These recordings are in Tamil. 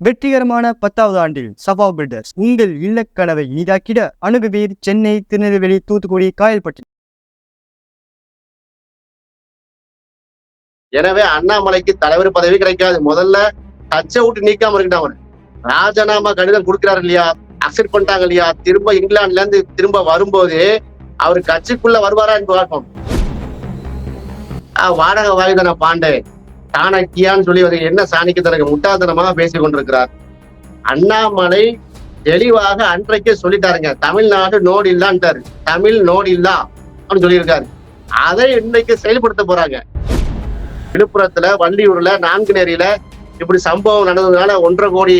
வெற்றிகரமான பத்தாவது ஆண்டில் சபா பில்டர்ஸ் உங்கள் இல்லக்கனவை இனிதாக்கிட அணுகுவீர் சென்னை திருநெல்வேலி தூத்துக்குடி காயல்பட்டி. எனவே அண்ணாமலைக்கு தலைவர் பதவி கிடைக்காது. முதல்ல கட்சை விட்டு நீக்காம இருக்கட்டும் அவர். ராஜினாமா கடிதம் கொடுக்கிறாரு இல்லையா? அக்செப்ட் பண்ணிட்டாங்க இல்லையா? திரும்ப இங்கிலாந்துல இருந்து திரும்ப வரும்போது அவர் கட்சிக்குள்ள வருவாரான்னு பார்ப்போம். ஆஹ் வாடகை வாயுதன பாண்டே. சாணக்கியான்னு சொல்லி அதை என்ன சாணிக்கு தனக்கு முட்டாள்தனமாக பேசிக் கொண்டிருக்கிறார். அண்ணாமலை தெளிவாக அன்றைக்கே சொல்லிட்டாருங்க தமிழ்நாடு நோடு இல்லான்ட்டாரு. தமிழ் நோடு இல்லா அப்படின்னு சொல்லியிருக்காரு. அதை இன்னைக்கு செயல்படுத்த போறாங்க. விழுப்புரத்துல வள்ளியூர்ல நான்குநேரியில இப்படி சம்பவம் நடந்ததுனால ஒன்றரை கோடி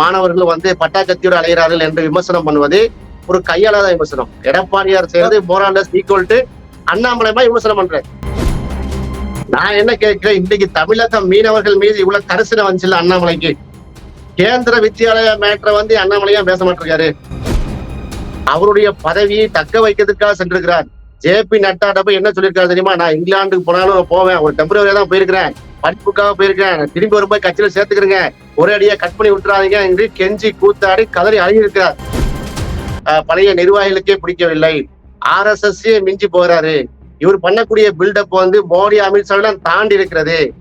மாணவர்கள் வந்து பட்டாக்கத்தியோடு அலைகிறார்கள் என்று விமர்சனம் பண்ணுவது ஒரு கையாளாத விமர்சனம். எடப்பாடியார் செய்யறது மோராலஸ் ஈக்குவல் டு அண்ணாமலைமா விமர்சனம் பண்றேன் நான் என்ன கேட்கிறேன்? இன்னைக்கு தமிழக மீனவர்கள் மீது இவ்வளவு கரிசனை வந்துச்சுல்ல அண்ணாமலைக்கு. கேந்திர வித்தியாலய மேட்டரை வந்து அண்ணாமலையா பேச மாட்டிருக்காரு? அவருடைய பதவியை தக்க வைக்கிறதுக்காக சென்றிருக்கிறார். ஜே பி நட்டாட்ட போய் என்ன சொல்லியிருக்காரு தெரியுமா? நான் இங்கிலாந்துக்கு போனாலும் போவேன். ஒரு டெம்பரவரியா தான் போயிருக்கிறேன். படிப்புக்காக போயிருக்கேன் திரும்பி வரும்போது கட்சியில சேர்த்துக்கிறேங்க ஒரே அடியா கட் பண்ணி விட்டுறாதீங்க என்று கெஞ்சி கூத்தாடி கதறி அழுகியிருக்கிறார். பழைய நிர்வாகிகளுக்கே பிடிக்கவில்லை. ஆர் எஸ் எஸ் மிஞ்சி போகிறாரு. இவர் பண்ணக்கூடிய பில்டப் வந்து மோடி அமித்ஷா தாண்டி இருக்கிறது.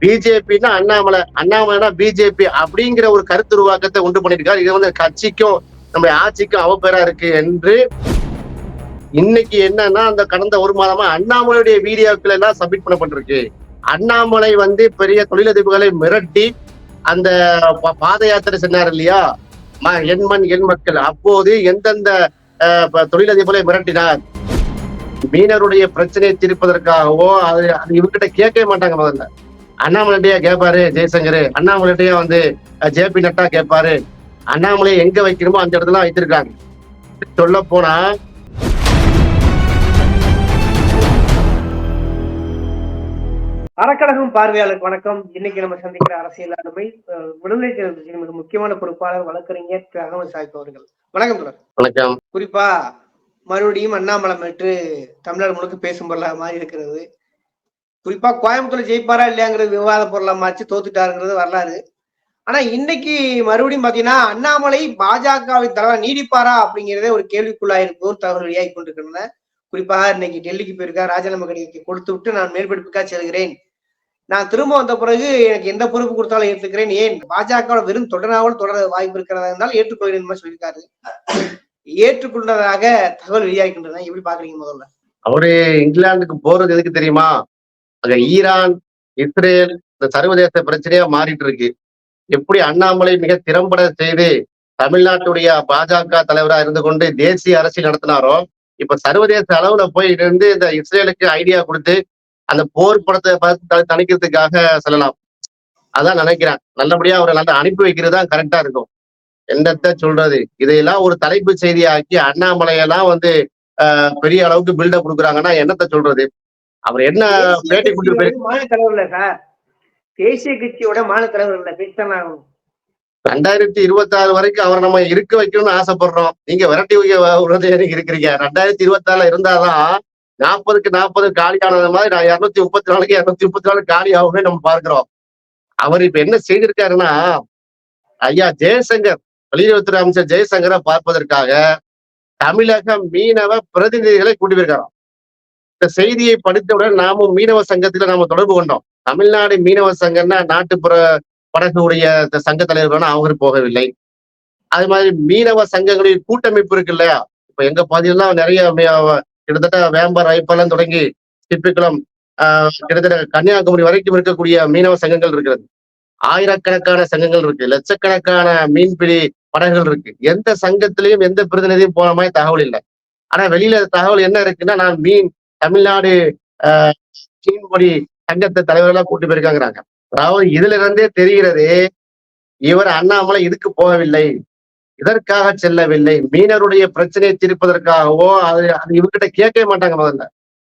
பிஜேபின்னா அண்ணாமலை அண்ணாமலைனா பிஜேபி அப்படிங்கிற ஒரு கருத்து உருவாக்கத்தை உண்டு பண்ணிருக்காரு இது வந்து கட்சிக்கும் நம்ம ஆட்சிக்கும் அவப்பேரா இருக்கு என்று இன்னைக்கு என்னன்னா அந்த கடந்த ஒரு மாதமா அண்ணாமலையுடைய வீடியோக்கள் எல்லாம் சப்மிட் பண்ணப்பட்டிருக்கு. அண்ணாமலை வந்து பெரிய தொழிலதிபர்களை மிரட்டி அந்த பா- பாத யாத்திரை சென்னார் இல்லையா? ம- எண் மண் எண் மக்கள். அப்போது எந்தெந்த அஹ், தொழிலதிபர்களை மிரட்டினார்? மீனவருடைய பிரச்சனையை தீர்ப்பதற்காகவோ அது அது இவர்கிட்ட கேட்கவே மாட்டாங்க முதல்ல. அண்ணாமலைட்டையா கேட்பாரு ஜெய்சங்கர். அண்ணாமலைட்டையா வந்து ஜேபி நட்டா கேட்பாரு. அண்ணாமலை எங்க வைக்கணுமோ அந்த இடத்துல வைத்திருக்காங்க. சொல்ல போனா அறக்கழகம் பார்வையாளருக்கு வணக்கம். இன்னைக்கு நம்ம சந்திக்கிற அரசியல் ஆளுமை விடுதலை மிக முக்கியமான பொறுப்பாளர் வழக்கறிஞர் அகமது சாஹிப் அவர்கள். வணக்கம் வணக்கம். குறிப்பா மறுபடியும் அண்ணாமலை பெற்று தமிழ்நாடு முழுக்க பேசும் பொருளா மாதிரி இருக்கிறது. குறிப்பா கோயம்புத்தூர் ஜெயிப்பாரா இல்லையாங்கிறது விவாத பொருளா மாற்றி தோத்துட்டாருங்கிறது வரலாறு. ஆனா இன்னைக்கு மறுபடியும் பாத்தீங்கன்னா அண்ணாமலை பாஜகவின் தலைவர் நீடிப்பாரா அப்படிங்கிறதே ஒரு கேள்விக்குள்ளாயிருக்கும் தகவல் வெளியாகி கொண்டிருக்கின்றன. குறிப்பாக இன்னைக்கு டெல்லிக்கு போயிருக்கா ராஜினாமா கடிதத்தை கொடுத்து விட்டு நான் மேற்படிப்புக்கா செல்கிறேன். நான் திரும்ப வந்த பிறகு எனக்கு எந்த பொறுப்பு கொடுத்தாலும் ஏற்றுக்கிறேன். ஏன்? பாஜக வெறும் தொடராமல் தொடர வாய்ப்பு இருக்கிறதா இருந்தால் ஏற்றுக்கொள்கிறேன் சொல்லியிருக்காரு. ஏற்றுக்கொண்டதாக தகவல் வெளியாகின்றன எப்படி பாக்குறீங்க முதல்ல? அவரு இங்கிலாந்துக்கு போறது எதுக்கு தெரியுமா? அங்க ஈரான் இஸ்ரேல் இந்த சர்வதேச பிரச்சனையா மாறிட்டு இருக்கு எப்படி அண்ணாமலை மிக திறம்பட செய்து தமிழ்நாட்டுடைய பாஜக தலைவரா இருந்து கொண்டு தேசிய அரசியல் நடத்தினாரோ இப்ப சர்வதேச அளவுல போய் இருந்து இந்த இஸ்ரேலுக்கு ஐடியா கொடுத்து அந்த போர் படத்தை தணிக்கிறதுக்காக சொல்லலாம். அதான் நினைக்கிறேன். நல்லபடியா அவரை நல்லா அனுப்பி வைக்கிறது தான் கரெக்டா இருக்கும். என்னத்த சொல்றது? இதையெல்லாம் ஒரு தலைப்பு செய்தியாக்கி அண்ணாமலையெல்லாம் வந்து பெரிய அளவுக்கு பில்டப் கொடுக்குறாங்கன்னா என்னத்த சொல்றது? அவர் என்ன பேட்டி கொடுத்து போய் மாநில தலைவர் இல்ல சார். தேசிய கட்சியோட மாநில தலைவர் ஆகணும். ரெண்டாயிரத்தி இருபத்தி ஆறு வரைக்கும் அவரை நம்ம இருக்க வைக்கணும்னு ஆசைப்படுறோம். நீங்க விரட்டி எனக்கு இருக்கிறீங்க. ரெண்டாயிரத்தி இருபத்தி ஆறுல இருந்தாதான் நாற்பதுக்கு நாற்பது காலி ஆனது மாதிரி நான் இருநூத்தி முப்பத்தி நாலுக்கு இருநூத்தி முப்பத்தி நாலு காலி ஆகும்னு நம்ம பார்க்கிறோம். அவர் இப்ப என்ன செய்திருக்காருன்னா ஐயா ஜெயசங்கர் வெளியுறவுத்துறை அமைச்சர் ஜெயசங்கரை பார்ப்பதற்காக தமிழக மீனவ பிரதிநிதிகளை கூட்டி போயிருக்காராம் இந்த செய்தியை படித்தவுடன் நாமும் மீனவ சங்கத்துல நாம தொடர்பு கொண்டோம். தமிழ்நாடு மீனவ சங்கம்னா நாட்டுப்புற படகுடைய சங்க தலைவர்களான அவங்க போகவில்லை. அது மாதிரி மீனவ சங்கங்களின் கூட்டமைப்பு இருக்கு இல்லையா? இப்ப எங்க பகுதியிலாம் நிறைய கிட்டத்தட்ட வேம்பார் ஐப்பெல்லாம் தொடங்கி சிப்பிக்குளம் ஆஹ் கிட்டத்தட்ட கன்னியாகுமரி வரைக்கும் இருக்கக்கூடிய மீனவ சங்கங்கள் இருக்கிறது. ஆயிரக்கணக்கான சங்கங்கள் இருக்கு லட்சக்கணக்கான மீன்பிடி படகுகள் இருக்கு. எந்த சங்கத்திலையும் எந்த பிரதிநிதியும் போன மாதிரி தகவல் இல்லை. ஆனா வெளியில தகவல் என்ன இருக்குன்னா நான் மீன் தமிழ்நாடு ஆஹ் மீன்பிடி சங்கத்தை தலைவர்களாக கூட்டி போயிருக்காங்கிறாங்க. அதாவது இதுல இருந்தே தெரிகிறது இவர் அண்ணாமலை இதுக்கு போகவில்லை. இதற்காக செல்லவில்லை. மீனருடைய பிரச்சனையை தீர்ப்பதற்காகவோ அது அது இவர்கிட்ட கேட்கவே மாட்டாங்க முதல்ல.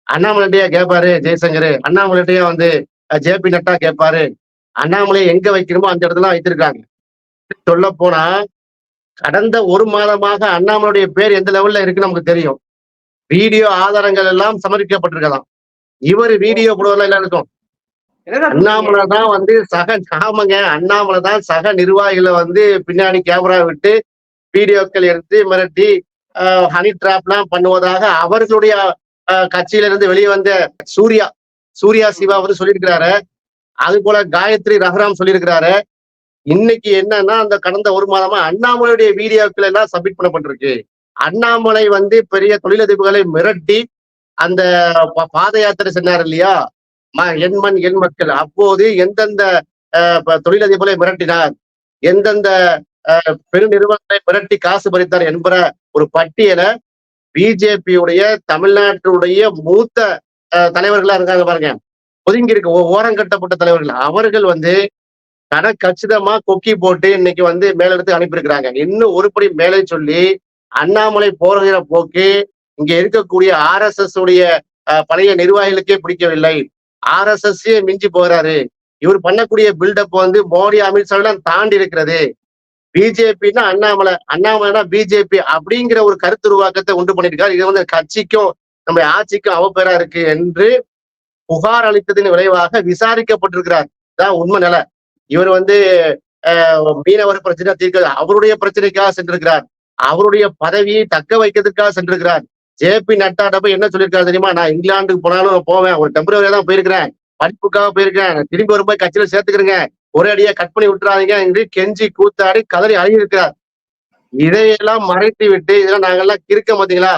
அண்ணாமலைட்டையா கேட்பாரு ஜெய்சங்கர். அண்ணாமலைட்டையா வந்து ஜேபி நட்டா கேட்பாரு அண்ணாமலை எங்க வைக்கணுமோ அந்த இடத்துல வைத்திருக்காங்க. சொல்ல போனா கடந்த ஒரு மாதமாக அண்ணாமலையுடைய பேர் எந்த லெவல்ல இருக்கு நமக்கு தெரியும். வீடியோ ஆதாரங்கள் எல்லாம் சமர்ப்பிக்கப்பட்டிருக்கலாம் இவர் வீடியோ போடுவதில் எல்லாம் இருக்கும் அண்ணாமலை தான் வந்து சக ஆமாங்க அண்ணாமலை தான் சக நிர்வாகிகளை வந்து பின்னாடி கேமரா விட்டு வீடியோக்கள் எடுத்து மிரட்டி ஹனி டிராப்லாம் பண்ணுவதாக அவர்களுடைய கட்சியில இருந்து வெளியே வந்த சூர்யா சூர்யா சிவா வந்து சொல்லியிருக்கிறாரு. அது போல காயத்ரி ரகுராம் சொல்லியிருக்கிறாரு. இன்னைக்கு என்னன்னா அந்த கடந்த ஒரு மாதமா அண்ணாமலையுடைய வீடியோக்கள் எல்லாம் சப்மிட் பண்ணப்பட்டிருக்கு. அண்ணாமலை வந்து பெரிய தொழிலதிபர்களை மிரட்டி அந்த பாத யாத்திரை சென்னார் இல்லையா? ம- எண் மண் எண் மக்கள். அப்போது எந்தெந்த ப- தொழிலதிபர்களை மிரட்டினார்? எந்தெந்த பெரு பெருநிறுவனங்களை மிரட்டி காசு பறித்தார் என்பற ஒரு பட்டியலை பிஜேபியுடைய தமிழ்நாட்டுடைய மூத்த தலைவர்களா இருக்காங்க பாருங்க. ஒதுங்கி இருக்க ஓ- ஓரங்கட்டப்பட்ட தலைவர்கள். அவர்கள் வந்து கணக்கச்சிதமா கொக்கி போட்டு இன்னைக்கு வந்து மேலிடத்துக்கு அனுப்பியிருக்கிறாங்க. இன்னும் ஒருபடி மேலே சொல்லி அண்ணாமலை போகிற போக்கு இங்க இருக்கக்கூடிய ஆர் எஸ் எஸ் உடைய பழைய நிர்வாகிகளுக்கே பிடிக்கவில்லை. ஆர் எஸ் எஸ் மிஞ்சி போகிறாரு இவர் பண்ணக்கூடிய பில்டப் வந்து மோடி அமித்ஷாவெல்லாம் தாண்டி இருக்கிறது. பிஜேபின்னா அண்ணாமலை அண்ணாமலைனா பிஜேபி அப்படிங்கிற ஒரு கருத்து உருவாக்கத்தை உண்டு பண்ணிருக்காரு இது வந்து கட்சிக்கும் நம்ம ஆட்சிக்கும் அவப்பேரா இருக்கு என்று புகார் அளித்ததின் விளைவாக விசாரிக்கப்பட்டிருக்கிறார். தான் உண்மை நிலை. இவர் வந்து மீனவர் பிரச்சனை தீர்க்க அவருடைய பிரச்சனைக்காக சென்றிருக்கிறார். அவருடைய பதவியை தக்க வைக்கிறதுக்காக சென்றிருக்கிறார். ஜே பி நட்டா போய் என்ன சொல்லியிருக்காரு தெரியுமா? நான் இங்கிலாந்துக்கு போனாலும் நான் போவேன். ஒரு டெம்பரவரியா தான் போயிருக்கிறேன். படிப்புக்காக போயிருக்கேன் திரும்பி வரும்போது கட்சியில சேர்த்துக்கிறேங்க. ஒரே அடியா கட் பண்ணி விட்டுறாதீங்க என்று கெஞ்சி கூத்தாடி கதறி அழுகியிருக்கிறார். இதையெல்லாம் மறைத்து விட்டு இதெல்லாம் நாங்கெல்லாம் கிறுக்க மாட்டீங்களா?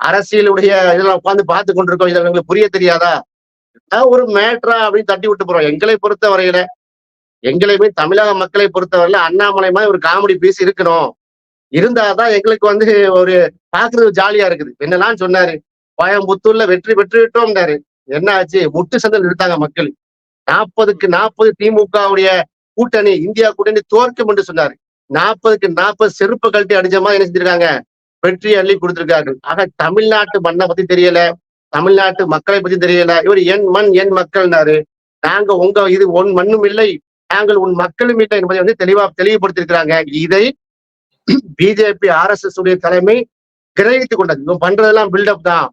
அரசியலுடைய இதெல்லாம் உட்கார்ந்து பார்த்து கொண்டிருக்கோம். இதை உங்களுக்கு புரிய தெரியாதா? ஒரு மேட்ரா அப்படின்னு தட்டி விட்டு போறோம். எங்களை பொறுத்த வரையில எங்களையுமே தமிழக மக்களை பொறுத்தவரையில அண்ணாமலை மாதிரி ஒரு காமெடி பீஸ் இருக்கணும். இருந்தாதான் எங்களுக்கு வந்து ஒரு பாக்குறது ஜாலியா இருக்குது. என்னெல்லாம் சொன்னாரு? கோயம்புத்தூர்ல வெற்றி பெற்று விட்டோம்னாரு என்ன ஆச்சு முட்டு சந்தல் எடுத்தாங்க மக்கள். நாற்பதுக்கு நாற்பது திமுகவுடைய கூட்டணி இந்தியா கூட்டணி தோற்கும் என்று சொன்னாரு. நாற்பதுக்கு நாற்பது செருப்பு கழட்டி அடிச்ச மாதிரி என்ன செஞ்சிருக்காங்க? வெற்றி அள்ளி கொடுத்திருக்கார்கள். ஆக தமிழ்நாட்டு மண்ணை பத்தி தெரியல. தமிழ்நாட்டு மக்களை பத்தி தெரியல இவர் என் மண் என் மக்கள்னாரு. நாங்க உங்க இது உன் மண்ணும் இல்லை. நாங்கள் உன் மக்களும் இல்லை என்பதை வந்து தெளிவா தெளிவுபடுத்திருக்கிறாங்க இதை பிஜேபி ஆர் எஸ் எஸ் உடைய தலைமை கிரகித்துக் கொண்டது. இவன் பண்றதெல்லாம் பில்டப் தான்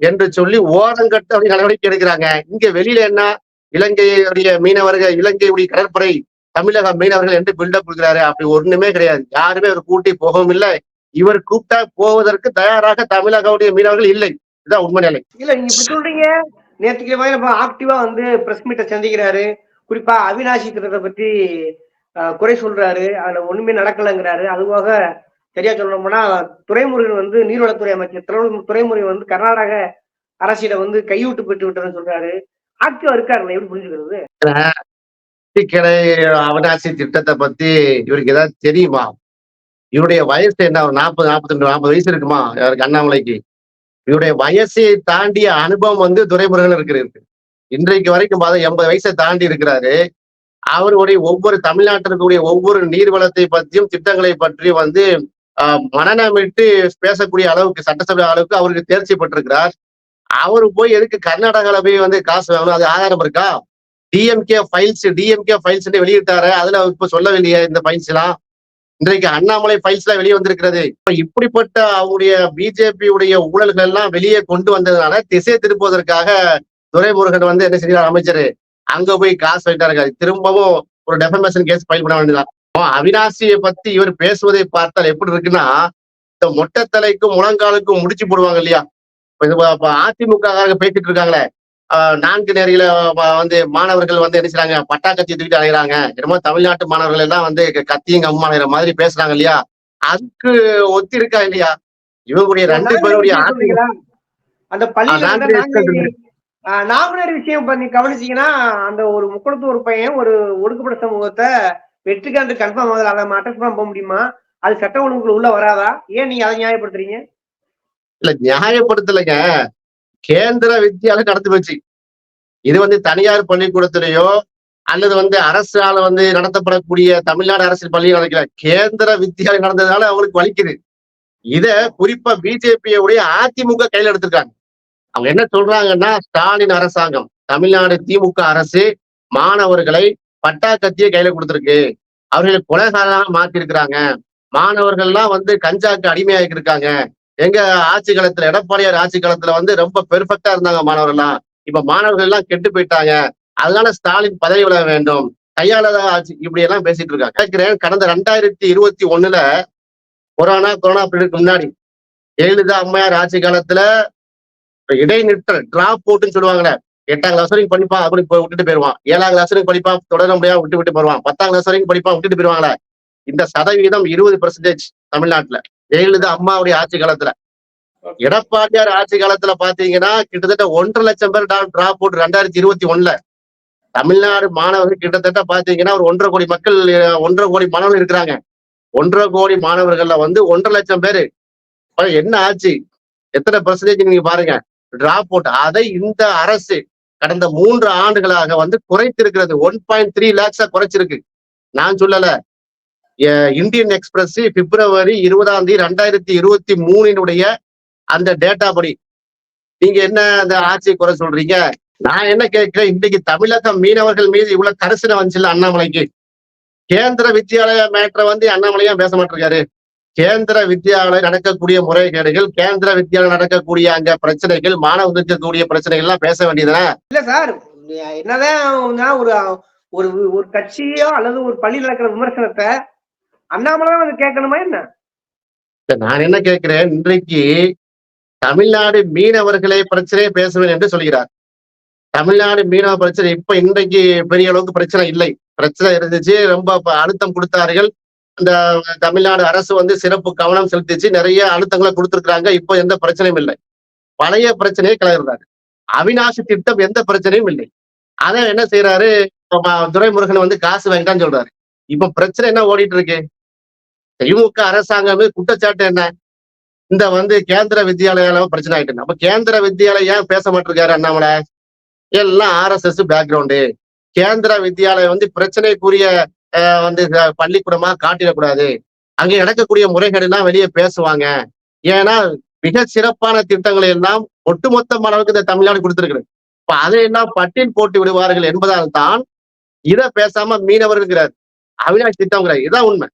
என்று சொல்லி ஓரங்கட்டு அப்படி நடவடிக்கை எடுக்கிறாங்க. இங்க வெளியில என்ன? இலங்கையுடைய மீனவர்கள் இலங்கையுடைய கடற்படை தமிழக மீனவர்கள் என்று பில்டப் கொடுக்கிறாரு. அப்படி ஒண்ணுமே கிடையாது. யாருமே ஒரு கூட்டி போகவும் இல்லை. இவர் கூப்பிட்டா போவதற்கு தயாராக தமிழகவுடைய மீனவர்கள் இல்லை. இதுதான் உண்மை நிலை. இல்ல நீங்க இப்படி சொல்றீங்க. மாதிரி நம்ம ஆக்டிவா வந்து பிரஸ் மீட்டை சந்திக்கிறாரு. குறிப்பா அவினாசி திட்டத்தை பத்தி அஹ், குறை சொல்றாரு. அதுல ஒண்ணுமே நடக்கலைங்கிறாரு. அதுபோக சரியா சொல்லணும்னா துறைமுருகன் வந்து நீர்வளத்துறை அமைச்சர் துறை- துறைமுருகன் வந்து கர்நாடக அரசியல வந்து கைவிட்டு பெற்று விட்டதுன்னு சொல்றாரு. ஆக்டிவா இருக்காருல்ல எப்படி புரிஞ்சுக்கிறது? கிளை அவனாசி திட்டத்தை பத்தி இவருக்கு ஏதாவது தெரியுமா? இவருடைய வயசு என்ன ஒரு நாற்பது நாற்பத்தி ரெண்டு நாற்பது வயசு இருக்குமா? யாருக்கு அண்ணாமலைக்கு. இவருடைய வயசை தாண்டிய அனுபவம் வந்து துரைமுருகன் இருக்கிறது இன்றைக்கு வரைக்கும் பார்த்தா எண்பது வயசை தாண்டி இருக்கிறாரு. அவருடைய ஒவ்வொரு தமிழ்நாட்டில் இருக்கக்கூடிய ஒவ்வொரு நீர்வளத்தை பற்றியும் திட்டங்களை பற்றியும் வந்து ஆஹ், மனநமிட்டு பேசக்கூடிய அளவுக்கு சட்டசபை அளவுக்கு அவருக்கு தேர்ச்சி பெற்றிருக்கிறார். அவரு போய் எதுக்கு கர்நாடகாவில் போய் வந்து காசு வேணும் அது ஆதாரம் இருக்கா? டிஎம்கே ஃபைல்ஸ் டிஎம்கே ஃபைல்ஸ் வெளியிட்டாரு. அதுல அவர் இப்ப சொல்லவில்லையே இந்த ஃபைல்ஸ் எல்லாம் இன்றைக்கு அண்ணாமலை ஃபைல்ஸ் எல்லாம் வெளியே வந்திருக்கிறது. இப்ப இப்படிப்பட்ட அவருடைய பிஜேபியுடைய ஊழல்கள் எல்லாம் வெளியே கொண்டு வந்ததுனால திசை திருப்புவதற்காக துரைமுருகன் வந்து என்ன செஞ்சார் அமைச்சர்? அங்க போய் காசு வாங்கிட்டாரு திரும்பவும் ஒரு டெஃபமேஷன் கேஸ் ஃபைல் பண்ண வேண்டியதான் அவினாசியை பத்தி இவர் பேசுவதை பார்த்தால் எப்படி இருக்குன்னா இந்த மொட்டை தலைக்கும் முழங்காலுக்கும் முடிச்சு போடுவாங்க இல்லையா? இப்ப அதிமுக பேசிட்டு இருக்காங்களே. நான்கு நேரில வந்து மாணவர்கள் வந்து என்ன செய்றாங்க? பட்டா கத்தி தூக்கிட்டு அலைகிறாங்க என்னமோ தமிழ்நாட்டு மாணவர்கள் எல்லாம் வந்து கத்தியும் கம்மாளைகிற மாதிரி பேசுறாங்க இல்லையா? அதுக்கு ஒத்தி இருக்கா இல்லையா? இவங்களுடைய ரெண்டு பேருடைய? அந்த பள்ளியில நாங்குநேரி விஷயம் பண்ணி கவனிச்சீங்கன்னா அந்த ஒரு முக்குளத்து ஒரு பையன் ஒரு ஒடுக்கப்பட்ட சமூகத்தை வெற்றிக்காண்டு கன்ஃபார்ம் ஆகுது அதை அட்டஸ்ட் பண்ண போக முடியுமா? அது சட்ட ஒழுங்குக்குள்ள உள்ள வராதா? ஏன் நீங்க அதை நியாயப்படுத்துறீங்க? இல்ல நியாயப்படுத்தலைங்க. கேந்திர வித்தியாலயம் நடத்தி போச்சு. இது வந்து தனியார் பள்ளிக்கூடத்திலேயோ அல்லது வந்து அரசால வந்து நடத்தப்படக்கூடிய தமிழ்நாடு அரசின் பள்ளியில் நடக்கிற கேந்திர வித்தியாலயம் நடந்ததுனால அவங்களுக்கு வலிக்குது. இத குறிப்பா பிஜேபியுடைய அதிமுக கையில எடுத்திருக்காங்க. அவங்க என்ன சொல்றாங்கன்னா ஸ்டாலின் அரசாங்கம் தமிழ்நாடு திமுக அரசு மாணவர்களை பட்டா கத்திய கையில கொடுத்திருக்கு. அவர்களை கொலைகாரமாக மாத்தி இருக்கிறாங்க மாணவர்கள்லாம் வந்து கஞ்சாக்கு அடிமையாக்கி இருக்காங்க. எங்க ஆட்சி காலத்துல எடப்பாடியார் ஆட்சி காலத்துல வந்து ரொம்ப பெர்ஃபெக்டா இருந்தாங்க மாணவர்கள்லாம். இப்ப மாணவர்கள் எல்லாம் கெட்டு போயிட்டாங்க. அதனால ஸ்டாலின் பதவி விட வேண்டும். கையாளத ஆட்சி இப்படி எல்லாம் பேசிட்டு இருக்காங்க. கேட்கிறேன் கடந்த ரெண்டாயிரத்தி இருபத்தி ஒண்ணுல கொரோனா கொரோனா பீரியடுக்கு முன்னாடி ஜெயலலிதா அம்மையார் ஆட்சி காலத்துல இடைநிற்றல் டிராப் போட்டுன்னு சொல்லுவாங்கல்ல எட்டாம் கிளாஸ் வரைக்கும் படிப்பான் அப்படி போய் விட்டுட்டு போயிருவான். ஏழாம் கிளாஸ் வரைக்கும் படிப்பான் தொடர முடியாது விட்டு விட்டு போயிருவான். பத்தாம் கிளாஸ் வரைக்கும் படிப்பான் விட்டுட்டு போயிருவாங்களே. இந்த சதவீதம் இருபது பெர்சன்டேஜ் தமிழ்நாட்டுல. ஜெயலலிதா அம்மாவுடைய ஆட்சி காலத்துல. எடப்பாடியார் ஆட்சி காலத்துல பாத்தீங்கன்னா கிட்டத்தட்ட ஒன்றரை லட்சம் பேர் டிராப் போட்டு ரெண்டாயிரத்தி இருபத்தி ஒண்ணுல. தமிழ்நாடு மாணவர்கள் கிட்டத்தட்ட பாத்தீங்கன்னா ஒரு ஒன்றரை கோடி மக்கள் ஒன்றரை கோடி மாணவர்கள் இருக்கிறாங்க. ஒன்றரை கோடி மாணவர்கள்ல வந்து ஒன்றரை லட்சம் பேரு. என்ன ஆச்சு? எத்தனை பெர்சன்டேஜ் நீங்க பாருங்க. டிராப் அவுட் அதை இந்த அரசு கடந்த மூன்று ஆண்டுகளாக வந்து குறைத்திருக்கிறது. ஒன் பாயிண்ட் த்ரீ லேக்ஸா குறைச்சிருக்கு. நான் சொல்லல. இந்தியன் எக்ஸ்பிரஸ் பிப்ரவரி இருபதாம் தேதி ரெண்டாயிரத்தி இருபத்தி மூணினுடைய அந்த டேட்டா படி. நீங்க என்ன அந்த ஆட்சியை குறை சொல்றீங்க? நான் என்ன கேட்கிறேன்? இன்னைக்கு தமிழக மீனவர்கள் மீது இவ்வளவு கரிசனை வந்துச்சுல்ல அண்ணாமலைக்கு. கேந்திர வித்யாலய மேட்டரை வந்து அண்ணாமலையா பேச மாட்டிருக்காரு? கேந்திர வித்தியாலயம் நடக்கக்கூடிய முறைகேடுகள் கேந்திர வித்யாலயம் நடக்கக்கூடிய அங்க பிரச்சனைகள் மாணவர்கள் இருக்கக்கூடிய பிரச்சனைகள் எல்லாம் பேச வேண்டியதுதானே? இல்ல சார் என்னதான் ஒரு ஒரு ஒரு கட்சியோ அல்லது ஒரு பள்ளியில் நடக்கிற விமர்சனத்தை அண்ணாமலை தான் வந்து கேட்கணுமா என்ன? நான் என்ன கேட்கிறேன் இன்றைக்கு தமிழ்நாடு மீனவர்களை பிரச்சனையை பேசுவேன் என்று சொல்கிறார். தமிழ்நாடு மீனவ பிரச்சனை இப்ப இன்றைக்கு பெரிய அளவுக்கு பிரச்சனை இல்லை. பிரச்சனை இருந்துச்சு ரொம்ப அழுத்தம் கொடுத்தார்கள். இந்த தமிழ்நாடு அரசு வந்து சிறப்பு கவனம் செலுத்திச்சு நிறைய அழுத்தங்களை கொடுத்துருக்குறாங்க. இப்போ எந்த பிரச்சனையும் இல்லை. பழைய பிரச்சனையை கிளறுறாரு அவினாசி திட்டம் எந்த பிரச்சனையும் இல்லை. அதை என்ன செய்யறாரு துரைமுருகன் வந்து காசு வாங்கிட்டான்னு சொல்றாரு. இப்ப பிரச்சனை என்ன ஓடிட்டு இருக்கு? திமுக அரசாங்கமே குற்றச்சாட்டு என்ன? இந்த வந்து கேந்திர வித்யாலயால பிரச்சனை ஆயிட்டு அப்ப கேந்திர வித்யாலயம் ஏன் பேச மாட்டிருக்காரு அண்ணாமலை? எல்லாம் ஆர்எஸ்எஸ் பேக்ரவுண்டு கேந்திர வித்யாலயம் வந்து பிரச்சனைக்குரிய வந்து பள்ளிக்கூடமா காட்டிடக்கூடாது. அங்க நடக்கக்கூடிய முறைகேடுலாம் எல்லாம் வெளியே பேசுவாங்க. ஏன்னா மிக சிறப்பான திட்டங்களை எல்லாம் ஒட்டுமொத்த அளவுக்கு இந்த தமிழ்நாடு கொடுத்திருக்கிறது இப்ப அதையெல்லாம் பட்டியல் போட்டு விடுவார்கள் என்பதால் தான் இதை பேசாம மீனவர்கிறார் அவினாஷ் திட்டம்ங்கிறார். இதான் உண்மை.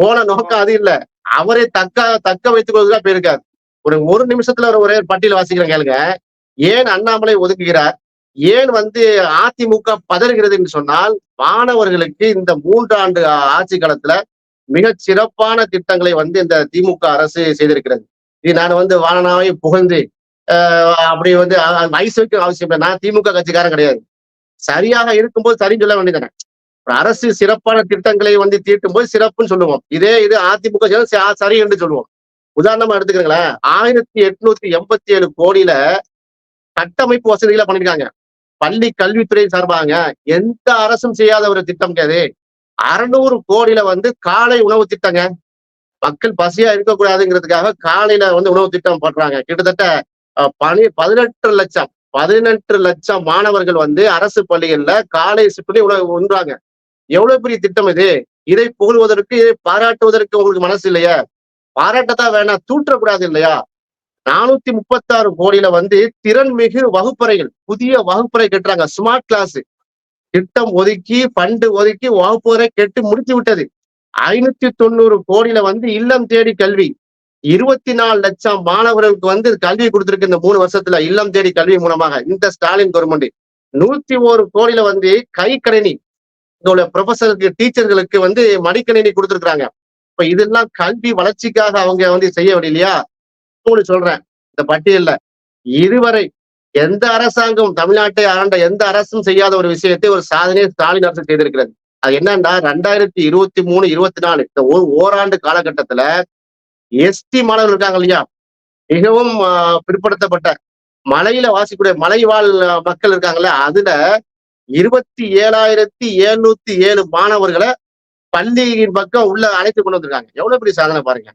போன நோக்கம் அது இல்ல. அவரை தக்க தக்க வைத்துக் கொள்வதா போயிருக்காரு. ஒரு ஒரு நிமிஷத்துல ஒரு ஒரே பட்டியல் வாசிக்கிறேன் கேளுங்க. ஏன் அண்ணாமலை ஒதுக்குகிறார்? ஏன் வந்து அதிமுக பதறுகிறது என்று சொன்னால் மாணவர்களுக்கு இந்த மூன்றாண்டு ஆட்சி காலத்துல மிக சிறப்பான திட்டங்களை வந்து இந்த திமுக அரசு செய்திருக்கிறது. இது நான் வந்து வானனாவை புகழ்ந்து அப்படி வந்து வயசு வைக்க அவசியம் இல்லை. நான் திமுக கட்சிக்காரன் கிடையாது. சரியாக இருக்கும்போது சரின்னு சொல்ல வேண்டியதானே அரசு சிறப்பான திட்டங்களை வந்து தீட்டும் போது சிறப்புன்னு சொல்லுவோம். இதே இது அதிமுக சரி என்று சொல்லுவோம். உதாரணமா எடுத்துக்கிறீங்களேன் ஆயிரத்தி எட்நூத்தி எண்பத்தி ஏழு கோடியில கட்டமைப்பு வசதிகளை பண்ணிருக்காங்க. பள்ளி கல்வித்துறை சார்பாங்க. எந்த அரசும் செய்யாத ஒரு திட்டம் கிடையாது. அறுநூறு கோடியில வந்து காலை உணவு திட்டங்க. மக்கள் பசியா இருக்கக்கூடாதுங்கிறதுக்காக காலையில வந்து உணவு திட்டம் பண்றாங்க கிட்டத்தட்ட பனி பதினெட்டு லட்சம் பதினெட்டு லட்சம் மாணவர்கள் வந்து அரசு பள்ளிகள்ல காலை சிப்பலி உணவு உண்றாங்க எவ்வளவு பெரிய திட்டம் இது? இதை புகழ்வதற்கு இதை பாராட்டுவதற்கு உங்களுக்கு மனசு இல்லையா? பாராட்டத்தான் வேணாம் தூற்றக்கூடாது இல்லையா? நானூத்தி முப்பத்தாறு கோடியில வந்து திறன்மிகு வகுப்பறைகள் புதிய வகுப்பறை கட்டுறாங்க ஸ்மார்ட் கிளாஸ் திட்டம் ஒதுக்கி பண்டு ஒதுக்கி வகுப்பறை கெட்டு முடித்து விட்டது. ஐநூத்தி தொண்ணூறு கோடியில வந்து இல்லம் தேடி கல்வி. இருபத்தி நாலு லட்சம் மாணவர்களுக்கு வந்து கல்வி கொடுத்துருக்கு இந்த மூணு வருஷத்துல இல்லம் தேடி கல்வி மூலமாக இந்த ஸ்டாலின் கவர்மெண்ட் நூத்தி ஒரு கோடியில வந்து கை கணினி இங்குள்ள ப்ரொஃபஸருக்கு டீச்சர்களுக்கு வந்து மடிக்கணினி கொடுத்துருக்குறாங்க. இப்ப இதெல்லாம் கல்வி வளர்ச்சிக்காக அவங்க வந்து செய்ய இல்லையா மூணு சொல்றேன். இந்த பட்டியல்ல இதுவரை எந்த அரசாங்கம் தமிழ்நாட்டை ஆண்ட எந்த அரசும் செய்யாத ஒரு விஷயத்தை ஒரு சாதனையை ஸ்டாலின் அரசு செய்திருக்கிறது. அது என்னன்னா ரெண்டாயிரத்தி இருபத்தி மூணு இருபத்தி நாலு இந்த ஒரு ஓராண்டு காலகட்டத்துல எஸ்டி மாணவர்கள் இருக்காங்க இல்லையா? மிகவும் பிற்படுத்தப்பட்ட மலையில வாசிக்கூடிய மலைவாழ் மக்கள் இருக்காங்கல்ல அதுல இருபத்தி ஏழாயிரத்தி எழுநூத்தி ஏழு மாணவர்களை பள்ளியின் பக்கம் உள்ள அழைத்து கொண்டு வந்திருக்காங்க. எவ்வளவு பெரிய சாதனை பாருங்க.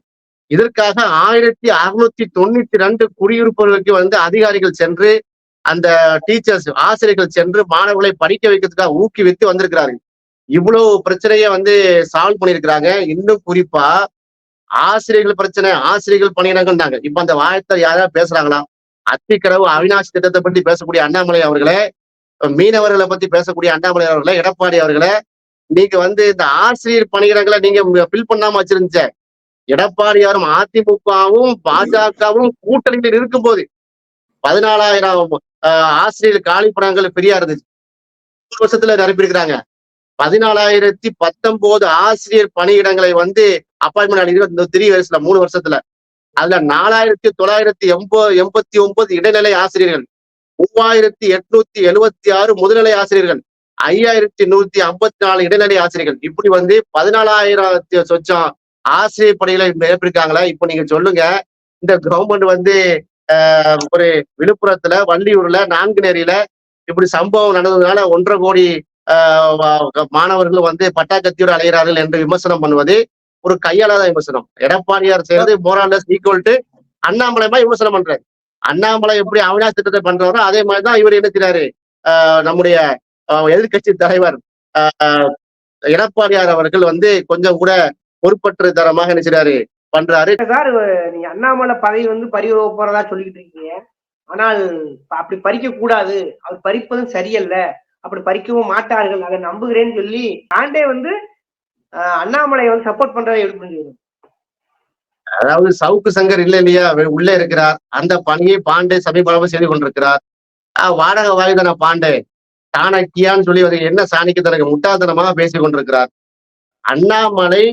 இதற்காக ஆயிரத்தி அறுநூத்தி தொண்ணூத்தி ரெண்டு குடியிருப்புகளுக்கு வந்து அதிகாரிகள் சென்று அந்த டீச்சர்ஸ் ஆசிரியர்கள் சென்று மாணவர்களை படிக்க வைக்கிறதுக்காக ஊக்குவித்து வந்திருக்கிறார்கள். இவ்வளவு பிரச்சனையை வந்து சால்வ் பண்ணியிருக்கிறாங்க. இன்னும் குறிப்பா ஆசிரியர்கள் பிரச்சனை ஆசிரியர்கள் பணியிடங்கள்னாங்க இப்ப அந்த வாயத்தை யாராவது பேசுறாங்களா? அத்திக்கடவு அவினாசி திட்டத்தை பற்றி பேசக்கூடிய அண்ணாமலை அவர்களே மீனவர்களை பத்தி பேசக்கூடிய அண்ணாமலை அவர்களை எடப்பாடி அவர்களை நீங்க வந்து இந்த ஆசிரியர் பணியிடங்களை நீங்க ஃபில் பண்ணாம வச்சிருந்துச்ச எடப்பாடியாரும் அதிமுகவும் பாஜகவும் கூட்டணியில் இருக்கும்போது பதினாலாயிரம் ஆஹ், ஆசிரியர் காலி பணங்கள் ஃப்ரீயா இருந்துச்சு. மூணு வருஷத்துல நிரப்பியிருக்கிறாங்க. பதினாலாயிரத்தி பத்தொன்பது ஆசிரியர் பணியிடங்களை வந்து அப்பாயின்மெண்ட் அளிக்கிற இந்த த்ரீ இயர்ஸ்ல மூணு வருஷத்துல. அதுல நாலாயிரத்தி தொள்ளாயிரத்தி எண்பது எண்பத்தி ஒன்பது இடைநிலை ஆசிரியர்கள். மூவாயிரத்தி எட்நூத்தி எழுவத்தி ஆறு முதுநிலை ஆசிரியர்கள் ஐயாயிரத்தி நூத்தி ஐம்பத்தி நாலு இடைநிலை ஆசிரியர்கள். இப்படி வந்து பதினாலாயிரத்தி சொச்சம் ஆசிரியர் பணிகளை நிரப்பியிருக்காங்களா இப்ப நீங்க சொல்லுங்க இந்த கவர்மெண்ட் வந்து ஆஹ், ஒரு விழுப்புரத்துல வள்ளியூர்ல நான்குநேரியில இப்படி சம்பவம் நடந்ததுனால ஒன்றரை கோடி ஆஹ், மாணவர்கள் வந்து பட்டாக்கத்தியோடு அலைகிறார்கள் என்று விமர்சனம் பண்ணுவது ஒரு கையாளாத விமர்சனம். எடப்பாடியார் செய்யறது மோராலஸ் ஈக்குவல் டு அண்ணாமலைமா விமர்சனம் பண்றாரு. அண்ணாமலை எப்படி அவினாஷ் திட்டத்தை பண்றாரோ அதே மாதிரிதான் இவர் என்ன செய்றாரு? ஆஹ், நம்முடைய எதிர்கட்சி தலைவர் ஆஹ், எடப்பாடியார் அவர்கள் வந்து கொஞ்சம் கூட பொறுப்பற்று தரமாக என்ன பண்றாரு. சார் நீங்க அண்ணாமலை பதவி வந்து பறிவ போறதா சொல்லிக்கிட்டு இருக்கீங்க. ஆனால் அப்படி பறிக்க கூடாது. அவர் பறிப்பதும் சரியல்ல. அப்படி பறிக்கவும் மாட்டார்கள். அதை நம்புகிறேன்னு சொல்லி ஆண்டே வந்து அண்ணாமலை வந்து சப்போர்ட் பண்றதை எப்படி பண்ணிடுவோம் அதாவது சவுக்கு சங்கர் இல்ல இல்லையா? உள்ளே இருக்கிறார். அந்த பணியை பாண்டே சமீபமாக செய்து கொண்டிருக்கிறார். ஆஹ் வாடகை வாயுதன பாண்டே சாணக்கியான்னு சொல்லி அவர் என்ன சாணிக்கு தனக்கு முட்டாள்தனமாக பேசிக் கொண்டிருக்கிறார். அண்ணாமலை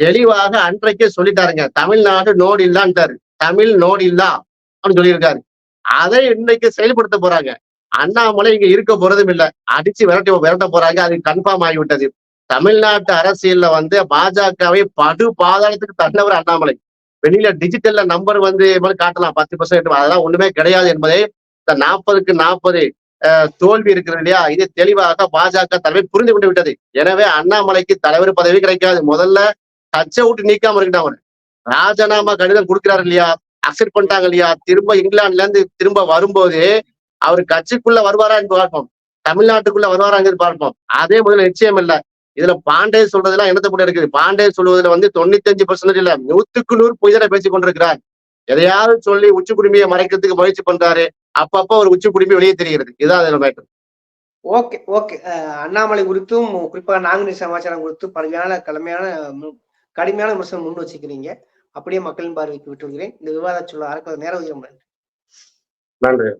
தெளிவாக அன்றைக்கே சொல்லிட்டாருங்க தமிழ்நாடு நோடு இல்லான்ட்டாரு தமிழ் நோடு இல்லா அப்படின்னு சொல்லியிருக்காரு. அதை இன்னைக்கு செயல்படுத்த போறாங்க. அண்ணாமலை இங்க இருக்க போறதும் இல்லை. அடிச்சு விரட்டி விரட்ட போறாங்க. அது கன்ஃபார்ம் ஆகிவிட்டது. தமிழ்நாட்டு அரசியல்ல வந்து பாஜகவை படு பாதாளத்துக்கு தந்தவர் அண்ணாமலை. வெளியில டிஜிட்டல்ல நம்பர் வந்து காட்டலாம்? பத்து பர்சன்ட் அதெல்லாம் ஒண்ணுமே கிடையாது என்பதை இந்த நாற்பதுக்கு நாற்பது தோல்வி இருக்கிறது இல்லையா? இது தெளிவாக பாஜக தலைமை புரிந்து கொண்டு விட்டது. எனவே அண்ணாமலைக்கு தலைவர் பதவி கிடைக்காது. முதல்ல கட்சை விட்டு நீக்காம இருக்கட்டும் அவர். ராஜினாமா கடிதம் கொடுக்கிறாரு இல்லையா? அக்செப்ட் பண்ணிட்டாங்க இல்லையா? திரும்ப இங்கிலாந்துல இருந்து திரும்ப வரும்போது அவர் கட்சிக்குள்ள வருவாரா என்று பார்ப்போம். தமிழ்நாட்டுக்குள்ள வருவாராங்கிறது பார்ப்போம். அதே முதல்ல நிச்சயம் இல்லை. இதுல பாண்டே சொல்றதெல்லாம் என்னத்தை போட்டு இருக்குது? பாண்டே சொல்வதுல வந்து தொண்ணூத்தஞ்சு பர்சன்டேஜ் இல்ல நூத்துக்கு நூறு பொய்தனை பேசிக் கொண்டிருக்கிறார். எதையாவது சொல்லி உச்சி குடுமையை மறைக்கிறதுக்கு முயற்சி பண்றாரு. அப்பப்ப ஒரு உச்சி குடுமி வெளியே தெரிகிறது. இதுதான் அதுல மேட்டர் ஓகே ஓகே. அண்ணாமலை குறித்தும் குறிப்பாக நாங்குநேரி சமாச்சாரம் குறித்து பல்வேறான கடுமையான மு- கடுமையான விமர்சனம் முன் வச்சுக்கிறீங்க அப்படியே மக்களின் பார்வைக்கு விட்டு விடுகிறேன் இந்த விவாத சொல்ல அறக்க நேரம் நன்றி.